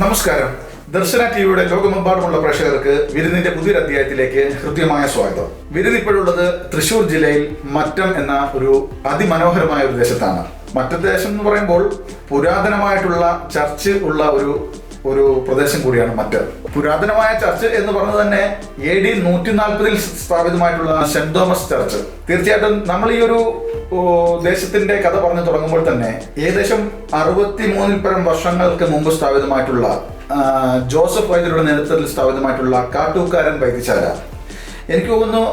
നമസ്കാരം. ദർശന ടിവിയുടെ ലോകമെമ്പാടുമുള്ള പ്രേക്ഷകർക്ക് വിരുന്നിന്റെ പുതിയൊരു അധ്യായത്തിലേക്ക് ഹൃദ്യമായ സ്വാഗതം. വിരുന്ന് ഇപ്പോഴുള്ളത് തൃശൂർ ജില്ലയിൽ മറ്റം എന്ന ഒരു അതിമനോഹരമായ ഒരു ദേശത്താണ്. മറ്റു ദേശം എന്ന് പറയുമ്പോൾ പുരാതനമായിട്ടുള്ള ചർച്ച് ഉള്ള ഒരു ഒരു പ്രദേശം കൂടിയാണ് മറ്റ് പുരാതനമായ ചർച്ച് എന്ന് പറഞ്ഞത് തന്നെ എ ഡി നൂറ്റി നാൽപ്പതിൽ സ്ഥാപിതമായിട്ടുള്ള സെന്റ് തോമസ് ചർച്ച്. തീർച്ചയായിട്ടും നമ്മൾ ഈ ഒരു ദേശത്തിന്റെ കഥ പറഞ്ഞു തുടങ്ങുമ്പോൾ തന്നെ ഏകദേശം അറുപത്തി മൂന്നിൽ പരം വർഷങ്ങൾക്ക് മുമ്പ് സ്ഥാപിതമായിട്ടുള്ള ജോസഫ് വൈദ്യരുടെ നേതൃത്വത്തിൽ സ്ഥാപിതമായിട്ടുള്ള കാട്ടൂക്കാരൻ വൈദ്യശാല. എനിക്ക് തോന്നുന്നു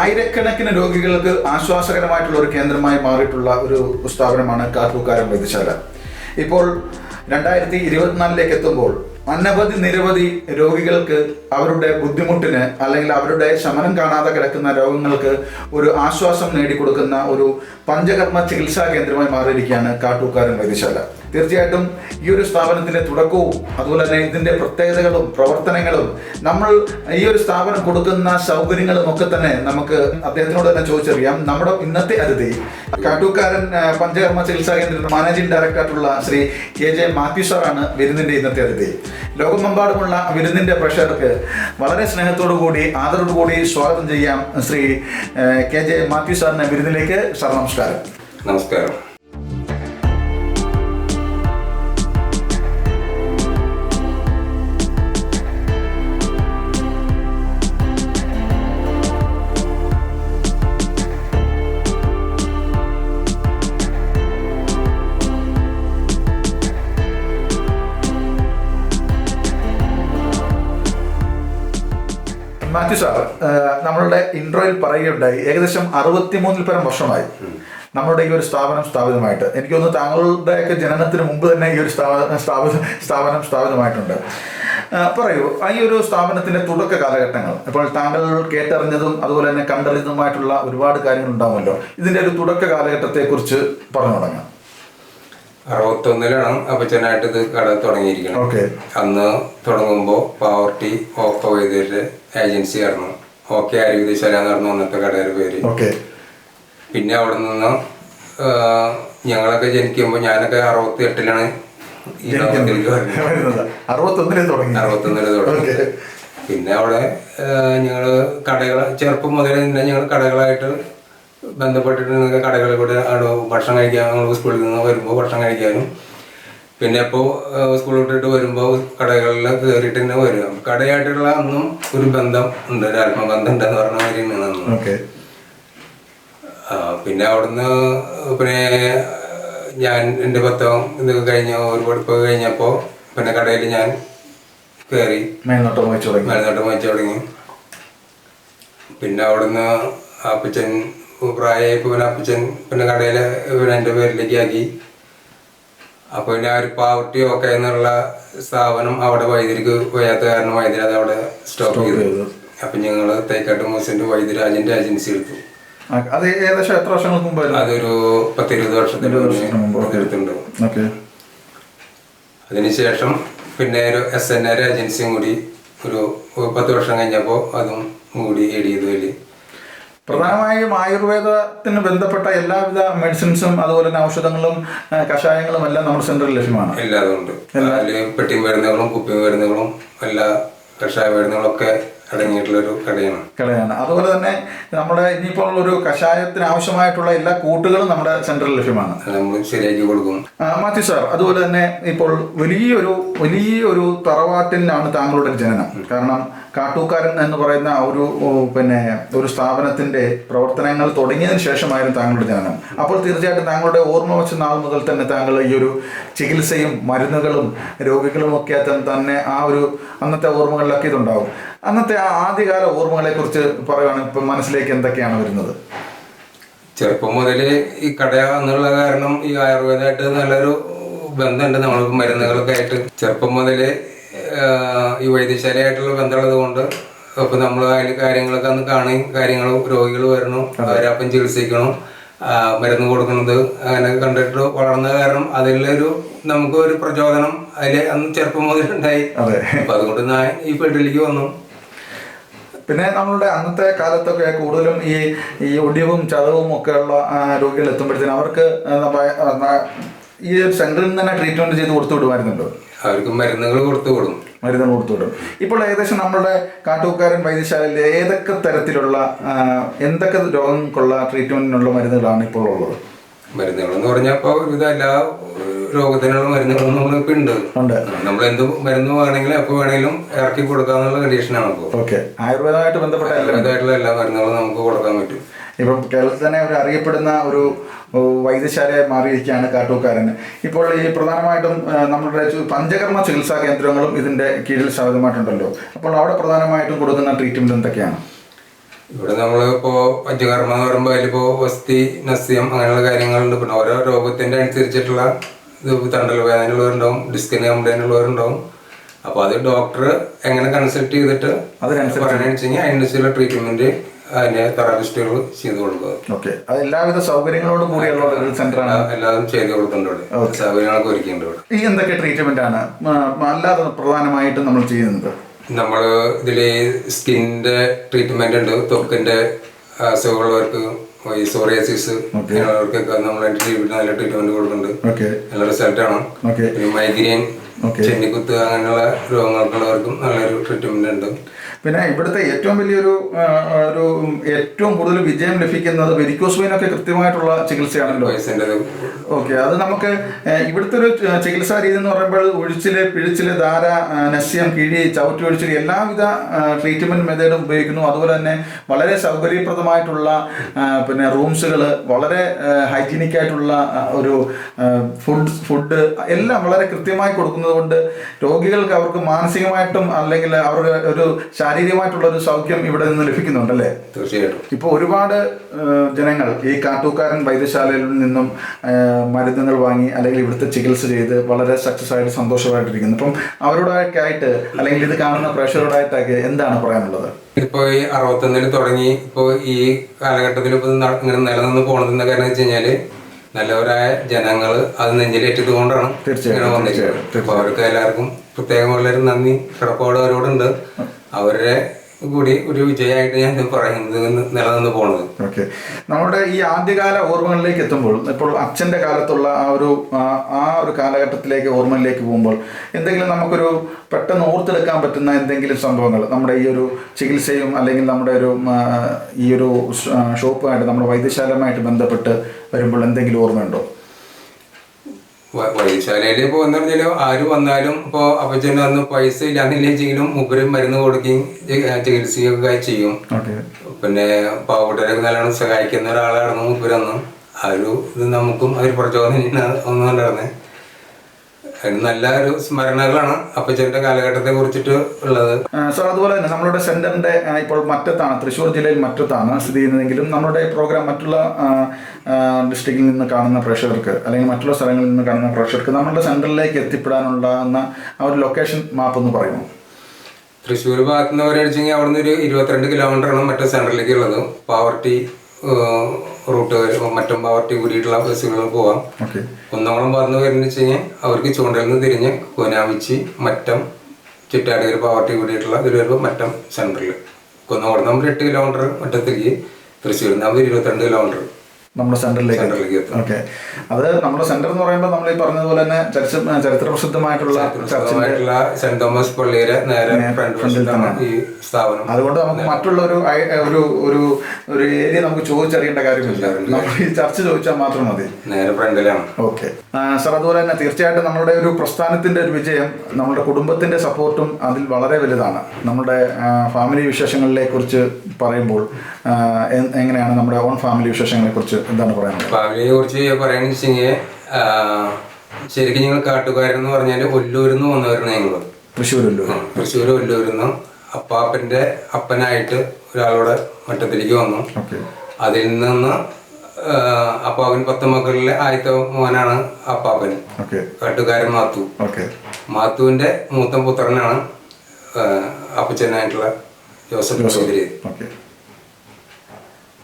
ആയിരക്കണക്കിന് രോഗികൾക്ക് ആശ്വാസകരമായിട്ടുള്ള ഒരു കേന്ദ്രമായി മാറിയിട്ടുള്ള ഒരു സ്ഥാപനമാണ് കാട്ടൂക്കാരൻ വൈദ്യശാല. ഇപ്പോൾ രണ്ടായിരത്തി ഇരുപത്തിനാലിലേക്ക് എത്തുമ്പോൾ അനവധി നിരവധി രോഗികൾക്ക് അവരുടെ ബുദ്ധിമുട്ടിന് അല്ലെങ്കിൽ അവരുടെ ശമനം കാണാതെ കിടക്കുന്ന രോഗങ്ങൾക്ക് ഒരു ആശ്വാസം നേടിക്കൊടുക്കുന്ന ഒരു പഞ്ചകർമ്മ ചികിത്സാ കേന്ദ്രമായി മാറിയിരിക്കുകയാണ് കാട്ടൂക്കാരൻ വൈദ്യശാല. തീർച്ചയായിട്ടും ഈ ഒരു സ്ഥാപനത്തിന്റെ തുടക്കവും അതുപോലെ തന്നെ ഇതിന്റെ പ്രത്യേകതകളും പ്രവർത്തനങ്ങളും നമ്മൾ ഈ ഒരു സ്ഥാപനം കൊടുക്കുന്ന സൗകര്യങ്ങളും ഒക്കെ തന്നെ നമുക്ക് അദ്ദേഹത്തിനോട് തന്നെ ചോദിച്ചറിയാം. നമ്മുടെ ഇന്നത്തെ അതിഥി കാട്ടൂക്കാരൻ പഞ്ചകർമ്മ ചികിത്സാ കേന്ദ്രത്തിൽ മാനേജിംഗ് ഡയറക്ടറായിട്ടുള്ള ശ്രീ കെ ജെ മാത്യു സാറാണ് വിരുന്നിന്റെ ഇന്നത്തെ അതിഥി. ലോകമെമ്പാടുമുള്ള വിരുന്നിന്റെ പ്രഷർക്ക് വളരെ സ്നേഹത്തോടു കൂടി ആദരവോടു കൂടി സ്വാഗതം ചെയ്യാം ശ്രീ കെ ജെ മാത്യു സാറിന് വിരുന്നിലേക്ക് സാർ നമസ്കാരം. നമസ്കാരം. മാത്യു സാർ നമ്മളുടെ ഇൻട്രോയിൽ പറയുകയുണ്ടായി ഏകദേശം അറുപത്തിമൂന്നിൽ പരം വർഷമായി നമ്മുടെ ഈ ഒരു സ്ഥാപനം സ്ഥാപിതമായിട്ട്. എനിക്ക് തോന്നുന്നു താങ്കളുടെയൊക്കെ ജനനത്തിന് മുമ്പ് തന്നെ ഈ ഒരു സ്ഥാപന സ്ഥാപനം സ്ഥാപിതമായിട്ടുണ്ട്. പറയൂ ഈ ഒരു സ്ഥാപനത്തിന്റെ തുടക്ക കാലഘട്ടങ്ങൾ ഇപ്പോൾ താങ്കൾ കേട്ടറിഞ്ഞതും അതുപോലെ തന്നെ കണ്ടറിഞ്ഞതുമായിട്ടുള്ള ഒരുപാട് കാര്യങ്ങൾ ഉണ്ടാവുമല്ലോ ഇതിന്റെ ഒരു തുടക്ക കാലഘട്ടത്തെ കുറിച്ച് പറഞ്ഞു തുടങ്ങാം. അറുപത്തൊന്നിലാണ് അപ്പച്ചനായിട്ട് ഇത് കട തുടങ്ങിയിരിക്കുന്നത്. അന്ന് തുടങ്ങുമ്പോൾ പാവർട്ടി ഓപ്പ വൈദ്യരുടെ ഏജൻസി ആയിരുന്നു. ഓക്കെ ആരോഗ്യശാല പറഞ്ഞു അന്നത്തെ കടയുടെ പേര്. ഓക്കെ. പിന്നെ അവിടെ നിന്ന് ഞങ്ങളൊക്കെ ജനിക്കുമ്പോൾ ഞാനൊക്കെ അറുപത്തി എട്ടിലാണ് ഈ ലോകത്തിലേക്ക് വരുന്നത്. വരുന്നത്. അറുപത്തൊന്നിലെ തുടങ്ങി. അറുപത്തൊന്നിൽ തുടങ്ങി. ഓക്കെ. പിന്നെ അവിടെ ഞങ്ങൾ കടകൾ ചെറുപ്പം മുതലേ തന്നെ ഞങ്ങൾ കടകളായിട്ട് ബന്ധപ്പെട്ടിട്ട് കടകളിൽ കൂടെ ഭക്ഷണം കഴിക്കാൻ ഞങ്ങൾ സ്കൂളിൽ നിന്ന് വരുമ്പോൾ ഭക്ഷണം കഴിക്കാനും. പിന്നെ ഇപ്പോൾ സ്കൂൾ വിട്ടിട്ട് വരുമ്പോൾ കടകളിൽ കയറിയിട്ട് തന്നെ വരിക. കടയായിട്ടുള്ള അന്നും ഒരു ബന്ധം ഉണ്ട് ഒരു ആത്മബന്ധം ഉണ്ടെന്ന് പറഞ്ഞ മാതിരി അന്ന്. പിന്നെ അവിടുന്ന് പിന്നെ ഞാൻ എന്റെ പത്തം ഇതൊക്കെ കഴിഞ്ഞ ഒരു പഠിപ്പ് കഴിഞ്ഞപ്പോൾ പിന്നെ കടയിൽ ഞാൻ കയറി മേൽനോട്ടം വഹിച്ചു തുടങ്ങി. മേൽനോട്ടം വായിച്ചു തുടങ്ങി. പിന്നെ അവിടുന്ന് അപ്പച്ചൻ പ്രായമായപ്പോൾ പിന്നെ അപ്പച്ചൻ പിന്നെ കടയിലെ പിന്നെ എന്റെ പേരിലേക്ക് ആക്കി. അപ്പോൾ പിന്നെ ആ ഒരു പാവർട്ടി ഒക്കെ എന്നുള്ള സ്ഥാപനം അവിടെ വൈദ്യുതിക്ക് വയ്യാത്ത കാരണം വൈദ്യുതി അത് അവിടെ സ്റ്റോപ്പ് ചെയ്തു. അപ്പൊ ഞങ്ങൾ തേക്കാട്ട് മൂസിന്റെ വൈദ്യുരാജന്റെ ഏജൻസി എടുത്തു. അത് ഏകദേശം എത്ര വർഷങ്ങൾക്ക് മുമ്പ് അതൊരു പത്തിരുപത് വർഷത്തിന്റെ വർഷത്തിന് മുമ്പ്, ഓക്കേ. എടുത്തിട്ടുണ്ട്. അതിനുശേഷം പിന്നെ ഒരു എസ് എൻ ആർ ഏജൻസിയും കൂടി ഒരു പത്ത് വർഷം കഴിഞ്ഞപ്പോൾ അതും കൂടി എഡ് ചെയ്തു വലിയ പ്രധാനമായും ആയുർവേദത്തിന് ബന്ധപ്പെട്ട എല്ലാവിധ മെഡിസിൻസും അതുപോലെ തന്നെ ഔഷധങ്ങളും കഷായങ്ങളും എല്ലാം നമ്മുടെ സെന്ററിൽ ലഭ്യമാണ്. എല്ലാതും ഉണ്ട്. പെട്ടി മരുന്നുകളും കുപ്പി മരുന്നുകളും എല്ലാ കഷായ മരുന്നുകളും ഒക്കെ അടങ്ങിയിട്ടുള്ള ഒരു കടയാണ്. കളയാണ് അതുപോലെ തന്നെ നമ്മുടെ ഇനിയിപ്പോൾ ഒരു കഷായത്തിന് ആവശ്യമായിട്ടുള്ള എല്ലാ കൂട്ടുകളും നമ്മുടെ സെന്ററിൽ ലഭ്യമാണ്. നമ്മൾ ശരിയാക്കി കൊടുക്കും. മാത്യു സാർ അതുപോലെ തന്നെ ഇപ്പോൾ വലിയൊരു വലിയൊരു തറവാട്ടിലാണ് താങ്കളുടെ ജനനം. കാരണം കാട്ടൂക്കാരൻ എന്ന് പറയുന്ന ഒരു പിന്നെ ഒരു സ്ഥാപനത്തിന്റെ പ്രവർത്തനങ്ങൾ തുടങ്ങിയതിന് ശേഷമായിരുന്നു താങ്കളുടെ ജനനം. അപ്പോൾ തീർച്ചയായിട്ടും താങ്കളുടെ ഓർമ്മ വെച്ച നാൾ മുതൽ തന്നെ താങ്കൾ ഈ ഒരു ചികിത്സയും മരുന്നുകളും രോഗികളും ഒക്കെ തന്നെ ആ ഒരു അന്നത്തെ ഓർമ്മകളിലൊക്കെ ഇതുണ്ടാവും. അന്നത്തെ ആ ആദ്യകാല ഓർമ്മകളെ കുറിച്ച് പറയുകയാണെങ്കിൽ ഇപ്പം മനസ്സിലേക്ക് എന്തൊക്കെയാണ് വരുന്നത്? ചെറുപ്പം മുതൽ ഈ കട എന്നുള്ള കാരണം ഈ ആയുർവേദമായിട്ട് നല്ലൊരു ബന്ധമുണ്ട്. നമ്മൾ മരുന്നുകളൊക്കെ ആയിട്ട് ചെറുപ്പം മുതൽ ഈ വൈദ്യശാലയായിട്ടുള്ള ബന്ധമുള്ളത് കൊണ്ട് അപ്പൊ നമ്മൾ അതിൽ കാര്യങ്ങളൊക്കെ അന്ന് കാണുകയും കാര്യങ്ങൾ രോഗികൾ വരണം അവരപ്പം ചികിത്സിക്കണം. മരുന്ന് കൊടുക്കുന്നത് അങ്ങനെ കണ്ടിട്ട് വളർന്ന കാരണം അതിലൊരു നമുക്ക് ഒരു പ്രചോദനം അതിൽ അന്ന് ചെറുപ്പം മുതലുണ്ടായി. അപ്പൊ അതുകൊണ്ട് ഞാൻ ഈ ഫീൽഡിലേക്ക് വന്നു. പിന്നെ നമ്മളുടെ അന്നത്തെ കാലത്തൊക്കെ കൂടുതലും ഈ ഈ ഒടിവും ചതവും ഒക്കെയുള്ള രോഗികൾ എത്തുമ്പോഴത്തേനും അവർക്ക് ഈ സെന്ററിൽ നിന്ന് തന്നെ ട്രീറ്റ്മെന്റ് ചെയ്ത് കൊടുത്തു വിടുമായിരുന്നുണ്ടോ അവർക്ക് മരുന്നുകൾ കൊടുത്തു വിടും. മരുന്നുകൾ കൊടുത്തു വിടും. ഇപ്പോൾ ഏകദേശം നമ്മുടെ കാട്ടൂക്കാരൻ വൈദ്യശാലയിൽ ഏതൊക്കെ തരത്തിലുള്ള എന്തൊക്കെ രോഗങ്ങൾക്കുള്ള ട്രീറ്റ്മെന്റിനുള്ള മരുന്നുകളാണ് ഇപ്പോൾ ഉള്ളത്? മരുന്നുകൾ എന്ന് പറഞ്ഞാൽ ഇപ്പോൾ ഒരുവിധ എല്ലാ രോഗത്തിനുള്ള മരുന്നുകളും നമ്മളിപ്പോൾ ഉണ്ട്. ഉണ്ട്. നമ്മൾ എന്ത് മരുന്ന് വേണമെങ്കിലും എപ്പോൾ വേണമെങ്കിലും ഇറക്കി കൊടുക്കാന്നുള്ള കണ്ടീഷനാണ് ഇപ്പോൾ ഓക്കെ. ആയുർവേദമായിട്ട് ബന്ധപ്പെട്ട ആയുർവേദമായിട്ടുള്ള എല്ലാ മരുന്നുകളും നമുക്ക് കൊടുക്കാൻ പറ്റും. ഇപ്പം കേരളത്തിൽ തന്നെ ഒരു അറിയപ്പെടുന്ന ഒരു വൈദ്യശാലയെ വൈദ്യശാലയായി മാറിയിരിക്കുകയാണ് കാട്ടൂക്കാരൻ. ഇപ്പോൾ ഈ പ്രധാനമായിട്ടും നമ്മുടെ പഞ്ചകർമ്മ ചികിത്സാ കേന്ദ്രങ്ങളും ഇതിന്റെ കീഴിൽ സ്ഥാപിതമായിട്ടുണ്ടല്ലോ അപ്പോൾ അവിടെ പ്രധാനമായിട്ടും കൊടുക്കുന്ന ട്രീറ്റ്മെന്റ് എന്തൊക്കെയാണ്? ഇവിടെ നമ്മൾ ഇപ്പോ പഞ്ചകർമ്മ എന്ന് പറയുമ്പോൾ അതിലിപ്പോൾ വസ്തി നസ്യം അങ്ങനെയുള്ള കാര്യങ്ങളുണ്ട്. പിന്നെ ഓരോ രോഗത്തിന്റെ അനുസരിച്ചിട്ടുള്ള ഇത് തണ്ടൽ വേദനയുള്ളവരുണ്ടാവും ഡിസ്കിന് കംപ്ലൈന്റ് ഉള്ളവരുണ്ടാവും. അപ്പോൾ അത് ഡോക്ടർ എങ്ങനെ കൺസൾട്ട് ചെയ്തിട്ട് അതിനനുസരിച്ച് പറയുകയാണെന്ന് അതിനനുസരിച്ചുള്ള ട്രീറ്റ്മെന്റ് അതിന്റെ തെറാപ്പിസ്റ്റുകൾ ചെയ്തു കൊടുക്കുക. ഓക്കെ. അത് എല്ലാവിധ സൗകര്യങ്ങളോട് കൂടിയുള്ള ഒരു സെന്ററാണ് എല്ലാതും ചെയ്തു കൊടുക്കുന്നുണ്ട് സൗകര്യങ്ങളൊക്കെ ഒരുക്കിയിട്ടുണ്ട് ഈ എന്തൊക്കെ ട്രീറ്റ്മെന്റ് ആണ്? അല്ലാതെ പ്രധാനമായിട്ടും നമ്മൾ ചെയ്യുന്നത്? നമ്മൾ ഇതിൽ സ്കിന്നിന്റെ ട്രീറ്റ്മെന്റ് ഉണ്ട്. ത്വക്കിന്റെ അസുഖമുള്ളവർക്ക് ഈ സോറിയാസിസ് അങ്ങനെയുള്ളവർക്കൊക്കെ നമ്മൾ നല്ല ട്രീറ്റ്മെന്റ് കൊടുക്കുന്നുണ്ട്. നല്ല റിസൾട്ട് ആണ്. പിന്നെ മൈഗ്രെയിൻ ചെന്നിക്കുത്ത് അങ്ങനെയുള്ള രോഗങ്ങൾക്കുള്ളവർക്കും നല്ലൊരു ട്രീറ്റ്മെന്റ് ഉണ്ട്. പിന്നെ ഇവിടുത്തെ ഏറ്റവും വലിയൊരു ഒരു ഏറ്റവും കൂടുതൽ വിജയം ലഭിക്കുന്നത് വെരിക്കോസ് വെയിനൊക്കെ കൃത്യമായിട്ടുള്ള ചികിത്സയാണല്ലോ. ഓക്കെ അത് നമുക്ക് ഇവിടുത്തെ ഒരു ചികിത്സാ രീതി എന്ന് പറയുമ്പോൾ ഒഴിച്ചിൽ പിഴിച്ചിൽ ധാര നസ്യം കിഴി ചവിട്ടി ഒഴിച്ചിൽ എല്ലാവിധ ട്രീറ്റ്മെന്റ് മെത്തേഡും ഉപയോഗിക്കുന്നു. അതുപോലെ തന്നെ വളരെ സൗകര്യപ്രദമായിട്ടുള്ള പിന്നെ റൂംസുകൾ വളരെ ഹൈജീനിക് ആയിട്ടുള്ള ഒരു ഫുഡ് ഫുഡ് എല്ലാം വളരെ കൃത്യമായി കൊടുക്കുന്നത് കൊണ്ട് രോഗികൾക്ക് അവർക്ക് മാനസികമായിട്ടും അല്ലെങ്കിൽ അവർക്ക് ഒരു ശാരീരികമായിട്ടുള്ള ഒരു സൗഖ്യം ഇവിടെ നിന്ന് ലഭിക്കുന്നുണ്ടല്ലേ? തീർച്ചയായിട്ടും. ഇപ്പോൾ ഒരുപാട് ജനങ്ങൾ ഈ കാട്ടൂക്കാരൻ വൈദ്യശാലയിൽ നിന്നും മരുന്നുകൾ വാങ്ങി അല്ലെങ്കിൽ ഇവിടുത്തെ ചികിത്സ ചെയ്ത് വളരെ സക്സസ് ആയിട്ട് സന്തോഷമായിട്ടിരിക്കുന്നു. അപ്പം അവരോടൊക്കെ ആയിട്ട് അല്ലെങ്കിൽ ഇത് കാണുന്ന പ്രേക്ഷകരോടായിട്ടൊക്കെ എന്താണ് പറയാനുള്ളത്? ഇപ്പൊ ഈ അറുപത്തൊന്നിൽ തുടങ്ങി ഇപ്പോ ഈ കാലഘട്ടത്തിൽ ഇപ്പൊ ന- ഇങ്ങനെ നിലനിന്ന് പോണതെന്ന കാരണം വെച്ച് കഴിഞ്ഞാൽ നല്ലവരായ ജനങ്ങൾ അത് നെഞ്ചിലേറ്റത് കൊണ്ടാണ് തീർച്ചയായും, ഇങ്ങനെ വന്നിരിക്കുന്നത്. അപ്പൊ അവർക്ക് എല്ലാവർക്കും പ്രത്യേകമുള്ളൊരു നന്ദി കിടപ്പോട് അവരോടുണ്ട്. അവരുടെ കൂടി ഒരു വിജയമായിട്ട് ഞാൻ പറയുന്നത് നിലനിന്ന് പോണത്. ഓക്കെ. നമ്മുടെ ഈ ആദ്യകാല ഓർമ്മകളിലേക്ക് എത്തുമ്പോൾ ഇപ്പോൾ അച്ഛന്റെ കാലത്തുള്ള ആ ഒരു ആ- ഒരു കാലഘട്ടത്തിലേക്ക് ഓർമ്മയിലേക്ക് പോകുമ്പോൾ എന്തെങ്കിലും നമുക്കൊരു പെട്ടെന്ന് ഓർത്തെടുക്കാൻ പറ്റുന്ന എന്തെങ്കിലും സംഭവങ്ങൾ നമ്മുടെ ഈ ഒരു ചികിത്സയും അല്ലെങ്കിൽ നമ്മുടെ ഒരു ഈ ഒരു ഷോപ്പുമായിട്ട് നമ്മുടെ വൈദ്യശാലയുമായിട്ട് ബന്ധപ്പെട്ട് വരുമ്പോൾ എന്തെങ്കിലും ഓർമ്മയുണ്ടോ? വൈദ്യശാലയിൽ ഇപ്പോൾ എന്ന് പറഞ്ഞാൽ ആര് വന്നാലും ഇപ്പോൾ അപ്പച്ചൻ വന്ന് പൈസ ഇല്ലാന്നില്ലെങ്കിലും മുപ്പരും മരുന്ന് കൊടുക്കുകയും ചികിത്സയൊക്കെ ചെയ്യും. പിന്നെ പാവപ്പെട്ടവരൊക്കെ നല്ലോണം സഹായിക്കുന്ന ഒരാളായിരുന്നു മൂപ്പരന്ന് ആ ഒരു ഇത് നമുക്കും അതൊരു പ്രചോദനം ഒന്നുകൊണ്ടായിരുന്നേ അതിന് നല്ല ഒരു സ്മരണകളാണ് അപ്പച്ചന്റെ കാലഘട്ടത്തെ കുറിച്ചിട്ട് ഉള്ളത്. സാർ അതുപോലെ തന്നെ നമ്മളുടെ സെന്ററിന്റെ ഇപ്പോൾ മറ്റത്താണ് തൃശ്ശൂർ ജില്ലയിൽ മറ്റത്താണ് സ്ഥിതി ചെയ്യുന്നതെങ്കിലും നമ്മുടെ പ്രോഗ്രാം മറ്റുള്ള ഡിസ്ട്രിക്റ്റിൽ നിന്ന് കാണുന്ന പ്രേക്ഷകർക്ക് അല്ലെങ്കിൽ മറ്റുള്ള സ്ഥലങ്ങളിൽ നിന്ന് കാണുന്ന പ്രേക്ഷകർക്ക് നമ്മളുടെ സെന്ററിലേക്ക് എത്തിപ്പെടാനുണ്ടാകുന്ന ആ ഒരു ലൊക്കേഷൻ മാപ്പ് എന്ന് പറയുമോ? തൃശ്ശൂർ ഭാഗത്ത് നിന്ന് പറയുകയാണെങ്കിൽ അവിടെ നിന്ന് ഒരു ഇരുപത്തിരണ്ട് കിലോമീറ്ററാണ് മറ്റേ സെന്ററിലേക്ക് ഉള്ളത് പാവർട്ടി റൂട്ട് മറ്റും പാവർട്ടി കൂടിയിട്ടുള്ള ബസ്സുകളിൽ പോവാം. ഒന്നോളം കുന്നംകുളം ഭാഗത്ത് വരുന്ന വെച്ച് കഴിഞ്ഞാൽ അവർക്ക് ചൂണ്ടയിൽ നിന്ന് തിരിഞ്ഞ് കൂനാമിച്ചി മറ്റം ചുറ്റാടുകര പാവർട്ടി കൂടിയിട്ടുള്ള ഇതിൽ വരുമ്പോൾ മറ്റം സെൻട്രൽ കുന്നംകുളം നമ്മൾ എട്ട് കിലോമീറ്റർ മറ്റത്തേക്ക് തൃശ്ശൂരിൽ നിന്ന് നമ്മൾ ഇരുപത്തിരണ്ട് കിലോമീറ്റർ നമ്മുടെ സെന്ററിലേക്ക്. ഓക്കെ. അത് നമ്മുടെ സെന്റർ എന്ന് പറയുമ്പോൾ നമ്മൾ ഈ പറഞ്ഞതുപോലെ തന്നെ ചരിത്ര ചരിത്ര പ്രസിദ്ധമായിട്ടുള്ള സെന്റ് തോമസ് പള്ളിയുടെ നേരെ അതുകൊണ്ട് നമുക്ക് മറ്റുള്ള ഒരു ഒരു ഒരു ഒരു ഏരിയ നമുക്ക് ചോദിച്ചറിയേണ്ട കാര്യമില്ല. നമ്മൾ ഈ ചർച്ച ചോദിച്ചാൽ മാത്രം മതി. നേരെ ഫ്രണ്ടിലാണ് ഓക്കെ. സർ അതുപോലെ തന്നെ തീർച്ചയായിട്ടും നമ്മുടെ ഒരു പ്രസ്ഥാനത്തിന്റെ ഒരു വിജയം നമ്മുടെ കുടുംബത്തിന്റെ സപ്പോർട്ടും അതിൽ വളരെ വലുതാണ്. നമ്മുടെ ഫാമിലി വിശേഷങ്ങളിലെ കുറിച്ച് പറയുമ്പോൾ എങ്ങനെയാണ് നമ്മുടെ ഓൺ ഫാമിലി വിശേഷങ്ങളെ കുറിച്ച് എന്താണ് പറയാനുള്ളത് ഫാമിലിയെ കുറിച്ച് പറയുകയെന്ന് വെച്ച് കഴിഞ്ഞാൽ ശരിക്കും ഞങ്ങൾ കാട്ടുകാരെന്ന് പറഞ്ഞാൽ ഒല്ലൂരിൽ നിന്ന് വന്നവരാണ് ഞങ്ങൾ തൃശ്ശൂർ തൃശ്ശൂർ ഒല്ലൂരിൽ നിന്ന് അപ്പാപ്പന്റെ അപ്പനായിട്ട് ഒരാളോടെ മട്ടത്തിലേക്ക് വന്നു. അതിൽ നിന്ന് അപ്പാപ്പൻ പത്ത് മക്കളിലെ ആദ്യത്തെ മോനാണ് അപ്പാപ്പൻ. കാട്ടുകാരൻ മാത്തു. മാത്തുവിന്റെ മൂത്ത പുത്രനാണ് അപ്പച്ചനായിട്ടുള്ള ജോസഫ് വൈദ്യര്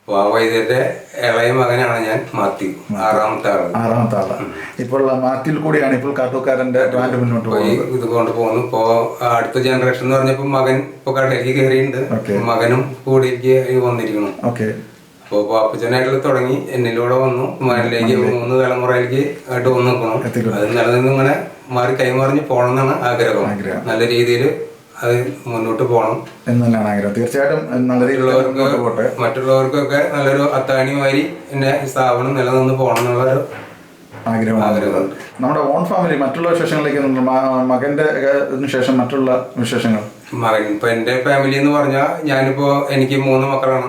വൈദ്യരുടെ ഇളയ മകനാണ് ഞാൻ മാത്യു ആറാമത്തെ ആൾ. ആറാമത്തെ ആൾ. ഇപ്പോൾ മാറ്റിൽ കൂടിയാണ് ഇപ്പോൾ കാട്ടൂക്കാരന്റെ ബ്രാൻഡ് മുന്നോട്ട് പോയി പോകുന്നത്. ഇത് കൊണ്ട് പോകുന്നു. ഇപ്പോ അടുത്ത ജനറേഷൻ എന്ന് പറഞ്ഞപ്പോ മകൻ ഇപ്പൊ കടയിലേക്ക് കയറിയിട്ടുണ്ട്. Okay. മകനും കൂടി വന്നിരിക്കണം ഓക്കെ. അപ്പോൾ പാപ്പച്ചനായിട്ട് തുടങ്ങി എന്നിലൂടെ വന്നു. മകനിലേക്ക് മൂന്ന് തലമുറയിലേക്ക് ആയിട്ട് വന്നു നിൽക്കണം. അത് നിലനിന്ന് ഇങ്ങനെ മാറി കൈമാറിഞ്ഞ് പോകണം എന്നാണ് ആഗ്രഹം. നല്ല രീതിയിൽ അത് മുന്നോട്ട് പോകണം. എന്ന് തന്നെയാണ് ആഗ്രഹം. തീർച്ചയായിട്ടും നല്ല രീതിയിലുള്ളവർക്ക് പോട്ടെ മറ്റുള്ളവർക്കൊക്കെ നല്ലൊരു അത്താണിമാരി എന്നെ ഈ സ്ഥാപനം നിലനിന്ന് പോകണം എന്നുള്ളൊരു ആഗ്രഹമാണ്. നമ്മുടെ ഓൺ ഫാമിലി മറ്റുള്ള വിശേഷങ്ങളിലേക്ക് മകന്റെ ശേഷം മറ്റുള്ള വിശേഷങ്ങൾ. മകൻ ഇപ്പൊ എന്റെ ഫാമിലി എന്ന് പറഞ്ഞാൽ ഞാനിപ്പോ എനിക്ക് മൂന്ന് മക്കളാണ്.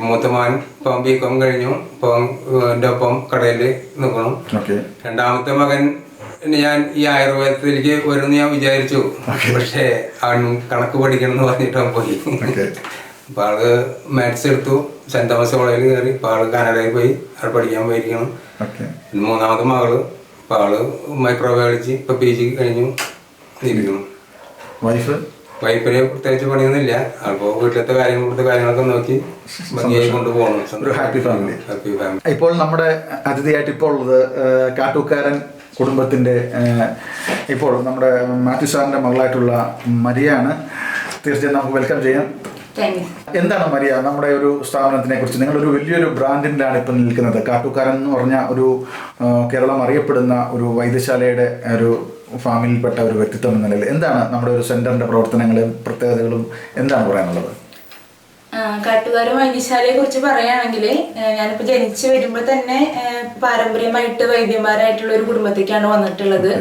മൂത്ത മകൻ ഇപ്പം ബി കോം കഴിഞ്ഞു. ഇപ്പം എന്റെ ഒപ്പം കടയിൽ നിൽക്കണം രണ്ടാമത്തെ മകൻ ഞാൻ ഈ ആയുർവേദത്തിലേക്ക് വരുമെന്ന് ഞാൻ വിചാരിച്ചു. പക്ഷേ അവൻ കണക്ക് പഠിക്കണം എന്ന് പറഞ്ഞിട്ട് അവൻ പോയി. ഓക്കെ അപ്പൊ ആൾ മാത്സ് എടുത്തു. സെന്റ് തോമസ് കോളേജിൽ കയറി. ഇപ്പൊ ആൾ കാനഡയിൽ പോയി. അവിടെ പഠിക്കാൻ പോയിരിക്കണം മൂന്നാമത്തെ മകൾ. ഇപ്പൊ ആൾ മൈക്രോബയോളജി ഇപ്പൊ പി ജി കഴിഞ്ഞു. ഇരിക്കുന്നു. വൈഫ് വൈഫിന് പ്രത്യേകിച്ച് പണിയൊന്നുമില്ല. ആൾപ്പോ വീട്ടിലത്തെ കാര്യങ്ങൾ ഇവിടുത്തെ കാര്യങ്ങളൊക്കെ നോക്കി ഭംഗിയായി കൊണ്ടുപോകണം ഹാപ്പി ഫാമിലി ഹാപ്പി ഫാമിലി ഇപ്പോൾ നമ്മുടെ അതിഥിയായിട്ട് ഇപ്പോൾ ഉള്ളത് കാട്ടൂക്കാരൻ കുടുംബത്തിന്റെ ഏഹ്, ഇപ്പോൾ നമ്മുടെ മാത്യു സാറിന്റെ മകളായിട്ടുള്ള മരിയാണ്. തീർച്ചയായും നമുക്ക് വെൽക്കം ചെയ്യാം. എന്താണ് മരിയ നമ്മുടെ ഒരു സ്ഥാപനത്തിനെ കുറിച്ച്? നിങ്ങളൊരു വലിയൊരു ബ്രാൻഡിലാണ് ഇപ്പം നിൽക്കുന്നത്. കാട്ടുകാരൻ എന്ന് പറഞ്ഞ ഒരു കേരളം അറിയപ്പെടുന്ന ഒരു വൈദ്യശാലയുടെ ഒരു ഫാമിലിയിൽപ്പെട്ട ഒരു വ്യക്തിത്വം എന്ന നിലയിൽ എന്താണ് നമ്മുടെ ഒരു സെന്ററിന്റെ പ്രവർത്തനങ്ങളും പ്രത്യേകതകളും? എന്താണ് പറയാനുള്ളത്? കാട്ടുകാരും വൈദ്യശാലയെ കുറിച്ച് പറയുകയാണെങ്കിൽ ഞാനിപ്പോൾ ജനിച്ചു വരുമ്പോൾ തന്നെ പാരമ്പര്യമായിട്ട് വൈദ്യന്മാരായിട്ടുള്ള ഒരു കുടുംബത്തേക്കാണ് വന്നിട്ടുള്ളത്.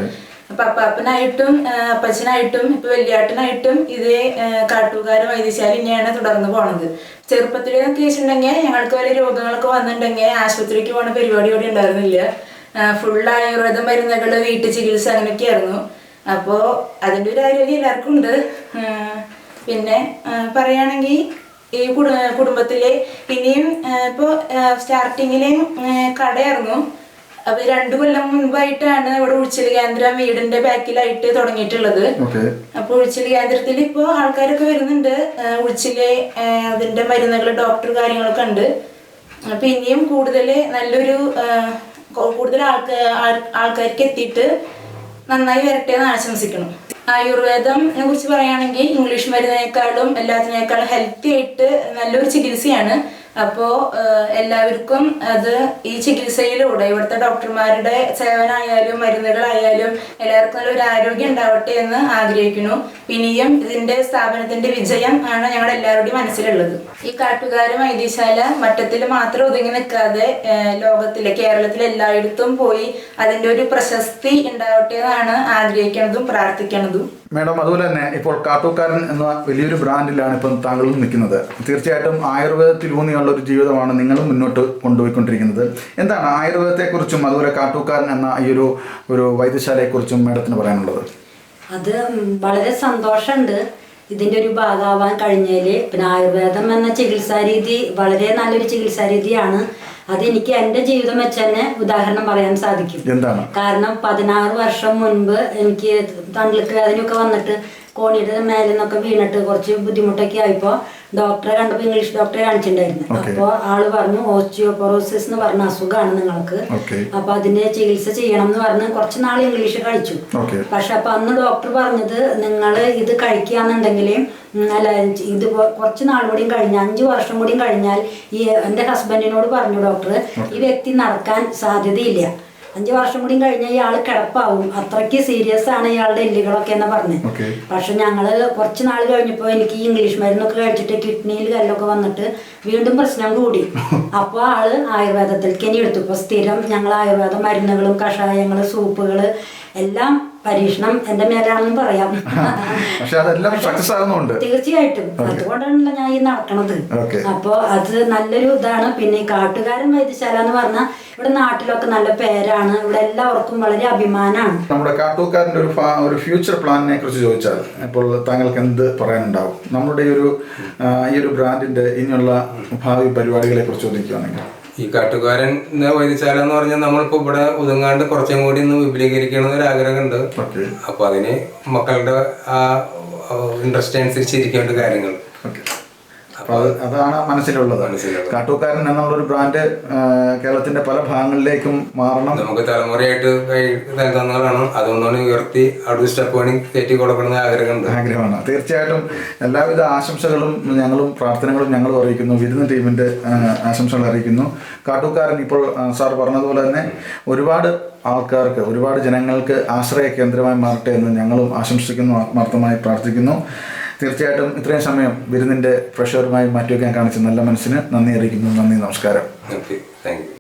അപ്പൊ അപ്പാപ്പനായിട്ടും അപ്പച്ചനായിട്ടും ഇപ്പൊ വലിയാട്ടനായിട്ടും ഇതേ കാട്ടുകാരും വൈദ്യശാല തന്നെയാണ് തുടർന്ന് പോണത്. ചെറുപ്പത്തിലൊക്കെ വെച്ചിട്ടുണ്ടെങ്കിൽ ഞങ്ങൾക്ക് വലിയ രോഗങ്ങളൊക്കെ വന്നിട്ടുണ്ടെങ്കിൽ ആശുപത്രിക്ക് പോണ പരിപാടി ഇവിടെ ഉണ്ടായിരുന്നില്ല. ഫുൾ ആയുർവേദ മരുന്നുകൾ വീട്ടു ചികിത്സ അങ്ങനെയൊക്കെ ആയിരുന്നു അപ്പോൾ അതിന്റെ ഒരു ആരോഗ്യം എല്ലാവർക്കും ഉണ്ട്. പിന്നെ പറയുകയാണെങ്കിൽ ഈ കുടു കുടുംബത്തിലെ ഇനിയും ഇപ്പോൾ സ്റ്റാർട്ടിങ്ങിലെയും കടയായിരുന്നു. അപ്പൊ രണ്ടു കൊല്ലം മുൻപായിട്ടാണ് ഇവിടെ ഉഴിച്ചിൽ കേന്ദ്രം വീടിന്റെ ബാക്കിലായിട്ട് തുടങ്ങിയിട്ടുള്ളത്. അപ്പൊ ഉഴിച്ചിൽ കേന്ദ്രത്തിൽ ഇപ്പോ ആൾക്കാരൊക്കെ വരുന്നുണ്ട്. ഉഴിച്ചിലെ അതിന്റെ മരുന്നുകൾ ഡോക്ടർ കാര്യങ്ങളൊക്കെ ഉണ്ട്. അപ്പൊ ഇനിയും കൂടുതൽ നല്ലൊരു കൂടുതൽ ആൾക്കാ ആൾക്കാർക്ക് എത്തിയിട്ട് നന്നായി വരട്ടെ എന്ന് ആശംസിക്കണം ആയുർവേദം കുറിച്ച് പറയുകയാണെങ്കിൽ ഇംഗ്ലീഷ് മരുന്നിനേക്കാളും എല്ലാത്തിനേക്കാളും ഹെൽത്തി ആയിട്ട് നല്ലൊരു ചികിത്സയാണ്. അപ്പോൾ എല്ലാവർക്കും അത് ഈ ചികിത്സയിലൂടെ ഇവിടുത്തെ ഡോക്ടർമാരുടെ സേവനമായാലും മരുന്നുകളായാലും എല്ലാവർക്കും നല്ലൊരു ആരോഗ്യം ഉണ്ടാവട്ടെ എന്ന് ആഗ്രഹിക്കുന്നു. ഇനിയും ഇതിന്റെ സ്ഥാപനത്തിന്റെ വിജയം ആണ് ഞങ്ങളുടെ എല്ലാവരുടെയും മനസ്സിലുള്ളത്. ഈ കാട്ടുകാരും വൈദ്യശാല മട്ടത്തിൽ മാത്രം ഒതുങ്ങി നിൽക്കാതെ ലോകത്തിലെ കേരളത്തിലെ എല്ലായിടത്തും പോയി അതിന്റെ ഒരു പ്രശസ്തി ഉണ്ടാവട്ടെ എന്നാണ് ആഗ്രഹിക്കുന്നതും പ്രാർത്ഥിക്കുന്നതും. മേഡം അതുപോലെ തന്നെ ഇപ്പോൾ കാട്ടൂക്കാരൻ എന്ന വലിയൊരു ബ്രാൻഡിലാണ് ഇപ്പം താങ്കളും നിൽക്കുന്നത്. തീർച്ചയായിട്ടും ആയുർവേദത്തിലൂന്നിയുള്ള ഒരു ജീവിതമാണ് നിങ്ങൾ മുന്നോട്ട് കൊണ്ടുപോയിക്കൊണ്ടിരിക്കുന്നത്. എന്താണ് ആയുർവേദത്തെക്കുറിച്ചും അതുപോലെ കാട്ടൂക്കാരൻ എന്ന ഈ ഒരു ഒരു വൈദ്യശാലയെക്കുറിച്ചും മേഡത്തിന് പറയാനുള്ളത്? അത് വളരെ സന്തോഷമുണ്ട്. ഇതിന്റെ ഒരു ഭാഗമാവാൻ കഴിഞ്ഞതിൽ പിന്നെ ആയുർവേദം എന്ന ചികിത്സാരീതി വളരെ നല്ലൊരു ചികിത്സാ രീതിയാണ്. അതെനിക്ക് എന്റെ ജീവിതം വെച്ച് തന്നെ ഉദാഹരണം പറയാൻ സാധിക്കും. എന്താണ്? കാരണം പതിനാറ് വർഷം മുൻപ് എനിക്ക് തണ്ടിലേക്ക് വേദനയൊക്കെ വന്നിട്ട് കോണിയുടെ മേലെ നിന്നൊക്കെ വീണിട്ട് കുറച്ച് ബുദ്ധിമുട്ടൊക്കെ ആയപ്പോൾ ഡോക്ടറെ കണ്ടപ്പോൾ ഇംഗ്ലീഷ് ഡോക്ടറെ കാണിച്ചിട്ടുണ്ടായിരുന്നു. അപ്പോൾ ആൾ പറഞ്ഞു ഓസ്റ്റിയോപൊറോസിസ് എന്ന് പറഞ്ഞ അസുഖമാണ് നിങ്ങൾക്ക്. അപ്പോൾ അപ്പൊ അതിന് ചികിത്സ ചെയ്യണം എന്ന് പറഞ്ഞ് കുറച്ച് നാൾ ഇംഗ്ലീഷ് കഴിച്ചു. പക്ഷെ അപ്പൊ അന്ന് ഡോക്ടർ പറഞ്ഞത് നിങ്ങൾ ഇത് കഴിക്കുകയാണെന്നുണ്ടെങ്കിൽ അല്ല ഇത് കുറച്ച് നാൾ കൂടിയും കഴിഞ്ഞ അഞ്ച് വർഷം കൂടിയും കഴിഞ്ഞാൽ ഈ എന്റെ ഹസ്ബൻഡിനോട് പറഞ്ഞു ഡോക്ടർ ഈ വ്യക്തി നടക്കാൻ സാധ്യതയില്ല. അഞ്ച് വർഷം കൂടി കഴിഞ്ഞാൽ ഇയാൾ കിടപ്പാവും. അത്രയ്ക്ക് സീരിയസ് ആണ് ഇയാളുടെ എല്ലുകളൊക്കെ എന്ന് പറഞ്ഞു. പക്ഷെ ഞങ്ങൾ കുറച്ച് നാൾ കഴിഞ്ഞപ്പോൾ എനിക്ക് ഇംഗ്ലീഷ് മരുന്നൊക്കെ കഴിച്ചിട്ട് കിഡ്നിയിൽ കല്ലൊക്കെ വന്നിട്ട് വീണ്ടും പ്രശ്നം കൂടി. അപ്പോൾ ആൾ ആയുർവേദത്തിലേക്ക് ഇനി എടുത്തു. ഇപ്പോൾ സ്ഥിരം ഞങ്ങൾ ആയുർവേദ മരുന്നുകളും കഷായങ്ങൾ സൂപ്പുകൾ എല്ലാം പരീക്ഷണം എന്റെ മേലാണെന്ന് പറയാം. പക്ഷെ അതെല്ലാം സക്സസ് ആകുന്നുണ്ട്. തീർച്ചയായിട്ടും. അതുകൊണ്ടാണല്ലോ ഞാൻ ഈ നടക്കണത്. അപ്പോ അത് നല്ലൊരു ഇതാണ്. പിന്നെ കാട്ടുകാരൻ വൈദ്യശാല എന്ന് പറഞ്ഞാൽ ഇവിടെ നാട്ടിലൊക്കെ നല്ല പേരാണ്. ഇവിടെ എല്ലാവർക്കും വളരെ അഭിമാനമാണ് നമ്മുടെ കാട്ടൂക്കാരന്റെ ഒരു ഒരു ഫ്യൂച്ചർ പ്ലാനിനെ കുറിച്ച് ചോദിച്ചാൽ ഇപ്പോൾ താങ്കൾക്ക് എന്ത് പറയാനുണ്ടാവും? നമ്മുടെ ഈ ഒരു ഈ ഒരു ബ്രാൻഡിന്റെ ഇനിയുള്ള ഭാവി പരിപാടികളെ കുറിച്ച് ചോദിക്കുകയാണെങ്കിൽ ഈ കാട്ടുകാരൻ വൈദ്യശാല എന്ന് പറഞ്ഞാൽ നമ്മളിപ്പോ ഇവിടെ ഒതുങ്ങാണ്ട് കുറച്ചും കൂടി ഒന്ന് വിപുലീകരിക്കണം എന്നൊരു ആഗ്രഹമുണ്ട്. അപ്പൊ അതിന് മക്കളുടെ ആ ഇൻട്രസ്റ്റ് അനുസരിച്ച് ഇരിക്കേണ്ട കാര്യങ്ങൾ. അത് അതാണ് മനസ്സിലുള്ളത്. കാട്ടുകാരൻ കാട്ടൂക്കാരൻ എന്നുള്ളൊരു ബ്രാൻഡ് കേരളത്തിന്റെ പല ഭാഗങ്ങളിലേക്കും മാറണം. നമുക്ക് തലമുറയായിട്ട് നൽകുന്നതാണ്. അതുകൊണ്ടാണ് ഉയർത്തി അടുത്ത സ്റ്റെപ്പ് വേണി കയറ്റി കൊടുക്കണമെന്ന് ആഗ്രഹമുണ്ട്. ആഗ്രഹമാണ്. തീർച്ചയായിട്ടും എല്ലാവിധ ആശംസകളും ഞങ്ങളും പ്രാർത്ഥനകളും ഞങ്ങളും അറിയിക്കുന്നു. വിരുന്ന് ടീമിന്റെ ആശംസകൾ അറിയിക്കുന്നു. കാട്ടൂക്കാരൻ ഇപ്പോൾ സാർ പറഞ്ഞതുപോലെ തന്നെ ഒരുപാട് ആൾക്കാർക്ക് ഒരുപാട് ജനങ്ങൾക്ക് ആശ്രയ കേന്ദ്രമായി മാറട്ടെ എന്ന് ഞങ്ങളും ആശംസിക്കുന്നു ആത്മാർത്ഥമായി പ്രാർത്ഥിക്കുന്നു. തീർച്ചയായിട്ടും ഇത്രയും സമയം വിരുന്നിന്റെ പ്രഷറുമായി മാറ്റിവെക്കാൻ കാണിച്ച നല്ല മനസ്സിന് നന്ദി അറിയിക്കുന്നു. നന്ദി നമസ്കാരം. Okay thank you